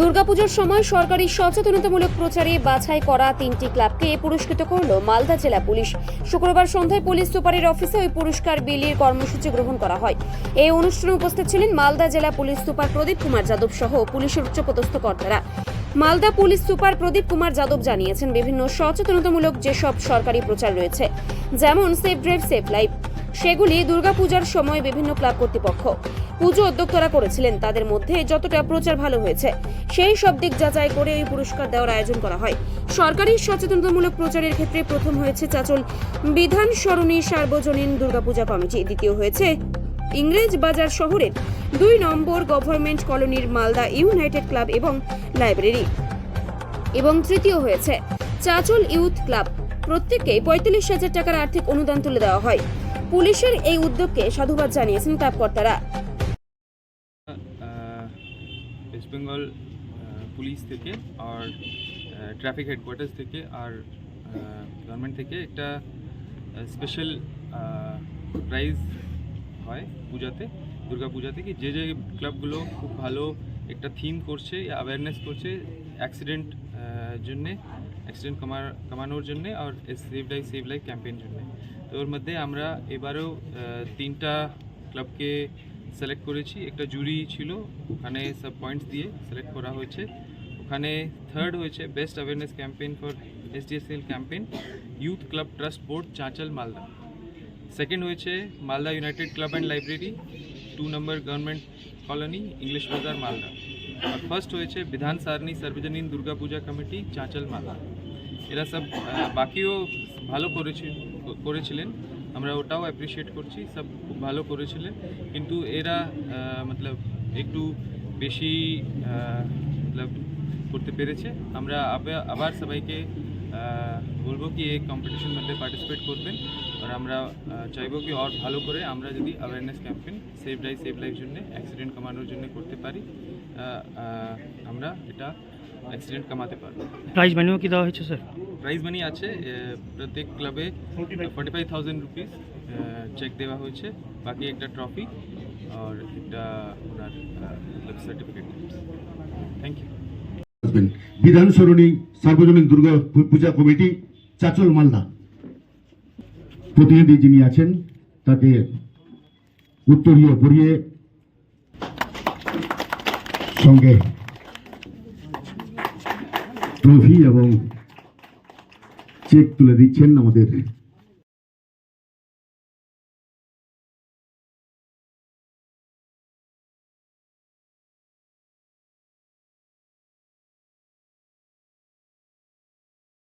দুর্গাপুজোর সময় সরকারি সচেতনতামূলক প্রচারে বাছাই করা তিনটি ক্লাবকে পুরস্কৃত করল মালদা জেলা পুলিশ। শুক্রবার সন্ধ্যায় পুলিশ সুপারের অফিসে ওই পুরস্কার বিলির কর্মসূচি গ্রহণ করা হয়। এই অনুষ্ঠানে উপস্থিত ছিলেন মালদা জেলা পুলিশ সুপার প্রদীপ কুমার যাদব সহ পুলিশের উচ্চপদস্থ কর্তারা। মালদা পুলিশ সুপার প্রদীপ কুমার যাদব জানিয়েছেন, বিভিন্ন সচেতনতামূলক যেসব সরকারি প্রচার রয়েছে, যেমন সেফ ড্রাইভ, সেফ লাইফ, সেগুলি দুর্গাপূজার সময় বিভিন্ন ক্লাব কর্তৃপক্ষ। পুজো উদ্যোক্তারা করেছিলেন। তাদের মধ্যে যতটা প্রচার ভালো হয়েছে, সেই সব দিক যাচাই করে এই পুরস্কার দেওয়ার আয়োজন করা হয়। সরকারি সচেতনতামূলক প্রচারের ক্ষেত্রে প্রথম হয়েছে চাচল বিধান সরণী সার্বজনীন দুর্গাপূজা কমিটি, দ্বিতীয় হয়েছে ইংরেজ বাজার শহরের দুই নম্বর গভর্নমেন্ট কলোনির মালদা ইউনাইটেড ক্লাব এবং লাইব্রেরি। এবং তৃতীয় হয়েছে চাচল ইউথ ক্লাব। প্রত্যেককে পঁয়তাল্লিশ হাজার টাকার আর্থিক অনুদান তুলে দেওয়া হয়। পুলিশের এই উদ্যোগকে সাধুবাদ জানিয়েছেন ক্লাব কর্তারা। ওয়েস্ট বেঙ্গল পুলিশ থেকে আর ট্রাফিক হেডকোয়ার্টার্স থেকে আর গভর্নমেন্ট থেকে একটা স্পেশাল প্রাইজ হয় পূজাতে, দুর্গা পূজাতে কি যে যে ক্লাবগুলো খুব ভালো একটা থিম করছে অ্যাওয়ারনেস করছে অ্যাক্সিডেন্ট জন্যে অ্যাক্সিডেন্ট কমা, কমানোর জন্যে আর save life save life campaign জন্যে। তো ওর মধ্যে আমরা এবারেও তিনটা ক্লাবকে সিলেক্ট করেছি। একটা জুরি ছিল, ওখানে সব পয়েন্টস দিয়ে সিলেক্ট করা হয়েছে। ওখানে থার্ড হয়েছে best awareness campaign for SDSL campaign youth club trust board Chanchal Malda second হয়েছে Malda united club and library two number government colony English Bazar Malda R first হয়েছে বিধান সারণী সর্বজনীন দুর্গা কমিটি চাঁচল মালদা এরা সব বাকিও ভালো করেছে, করেছিলেন। আমরা ওটাও অ্যাপ্রিসিয়েট করছি, সব খুব ভালো করেছিলেন। কিন্তু এরা মতলব একটু বেশি মতলব করতে পেরেছে। আমরা আবার সবাইকে বলব কি এই কম্পিটিশন মধ্যে পার্টিসিপেট করবেন। আর আমরা চাইব কি আর ভালো করে আমরা যদি awareness campaign save life save life জন্য অ্যাক্সিডেন্ট কমানোর জন্য করতে পারি আমরা এটা অ্যাক্সিডেন্ট কমাতে পারব। প্রাইজ মানিও কি দেওয়া হয়েছে স্যার প্রাইজ মানি আছে প্রত্যেক ক্লাবে forty five thousand rupees cheque দেওয়া হয়েছে বাকি একটা ট্রফি আর একটা ওনার সার্টিফিকেট থ্যাংক ইউ আসবেন বিধান সরণি সার্বজনীন দুর্গা পূজা কমিটি চাচল মালদা। প্রতিনিধি যিনি আছেন তাকে উত্তরীয় পরিয়ে সঙ্গে ট্রফি এবং চেক তুলে দিচ্ছেন আমাদের